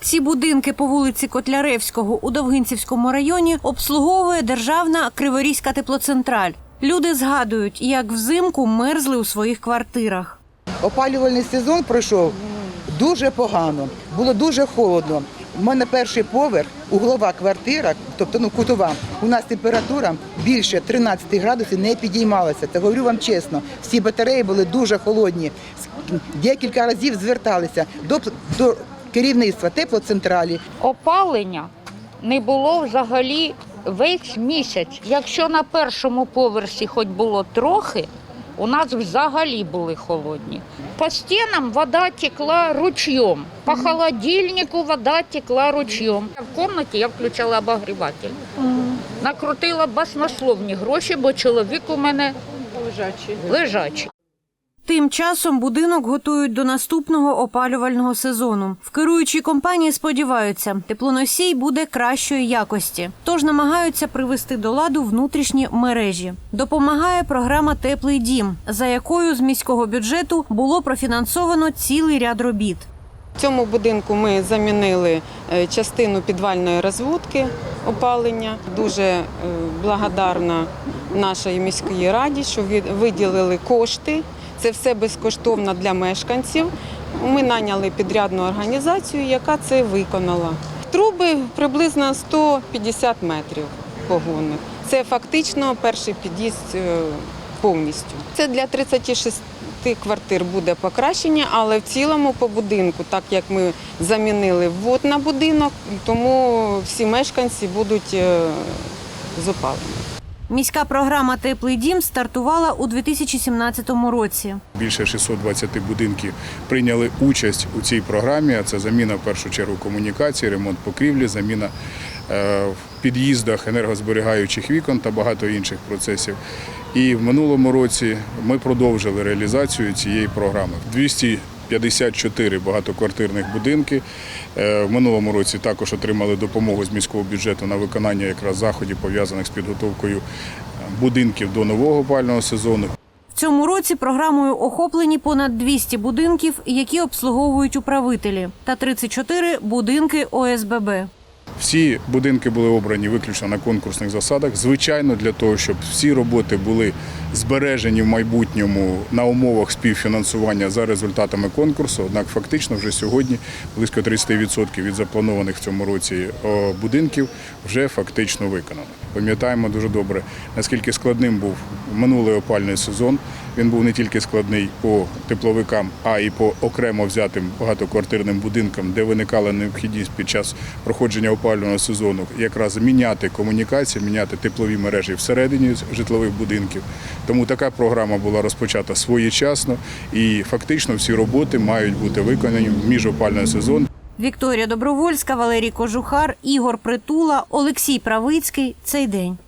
Ці будинки по вулиці Котляревського у Довгинцівському районі обслуговує державна Криворізька теплоцентраль. Люди згадують, як взимку мерзли у своїх квартирах. Опалювальний сезон пройшов дуже погано, було дуже холодно. У мене перший поверх, углова квартира, тобто ну кутова. У нас температура більше 13 градусів не підіймалася. Це говорю вам чесно. Всі батареї були дуже холодні. Декілька разів зверталися до, до керівництва теплоцентралі. опалення не було взагалі весь місяць. Якщо на першому поверсі хоч було трохи, у нас взагалі були холодні. По стінам вода текла ручьем, по холодильнику вода текла ручьем. В кімнаті я включала обогріватель. Накрутила баснословні гроші, бо чоловік у мене лежачий. Тим часом будинок готують до наступного опалювального сезону. В керуючій компанії сподіваються, теплоносій буде кращої якості, тож намагаються привести до ладу внутрішні мережі. Допомагає програма Теплий дім, за якою з міського бюджету було профінансовано цілий ряд робіт. В цьому будинку ми замінили е, частину підвальної розводки опалення. Дуже е, благодарна нашій міській раді, що виділили кошти. Це все безкоштовно для мешканців. Ми наняли підрядну організацію, яка це виконала. Труби приблизно 150 метрів погонних. Це фактично перший під'їзд е, повністю. Це для 36 квартир буде покращення, але в цілому по будинку, так як ми замінили ввод на будинок, тому всі мешканці будуть е, з опаленням. Міська програма Теплий дім стартувала у 2017 році. Більше 620 будинків прийняли участь у цій програмі. А Це заміна в першу чергу комунікацій, ремонт покрівлі, заміна е, в під'їздах енергозберігаючих вікон та багато інших процесів. І в минулому році ми продовжили реалізацію цієї програми. 254 багатоквартирних будинки. Е, В минулому році також отримали допомогу з міського бюджету на виконання якраз заходів пов'язаних з підготовкою е, будинків до нового опального сезону. В цьому році програмою охоплені понад 200 будинків, які обслуговують управителі, та 34 будинки ОСББ. Всі будинки були обрані виключно на конкурсних засадах. Звичайно, для того, щоб всі роботи були збережені в майбутньому на умовах співфінансування за результатами конкурсу. Однак фактично вже сьогодні близько 30% від запланованих в цьому році будинків вже фактично виконано. Пам'ятаємо дуже добре, наскільки складним був минулий опальний сезон. Він був не тільки складний по тепловикам, а й по окремо взятим багатоквартирним будинкам, де виникала необхідність під час проходження опалювального сезону якраз міняти комунікації, міняти теплові мережі всередині житлових будинків. Тому така програма була розпочата своєчасно і фактично всі роботи мають бути виконані в міжопальний сезон. Вікторія Добровольська, Валерій Кожухар, Ігор Притула, Олексій Правицький. Цей день.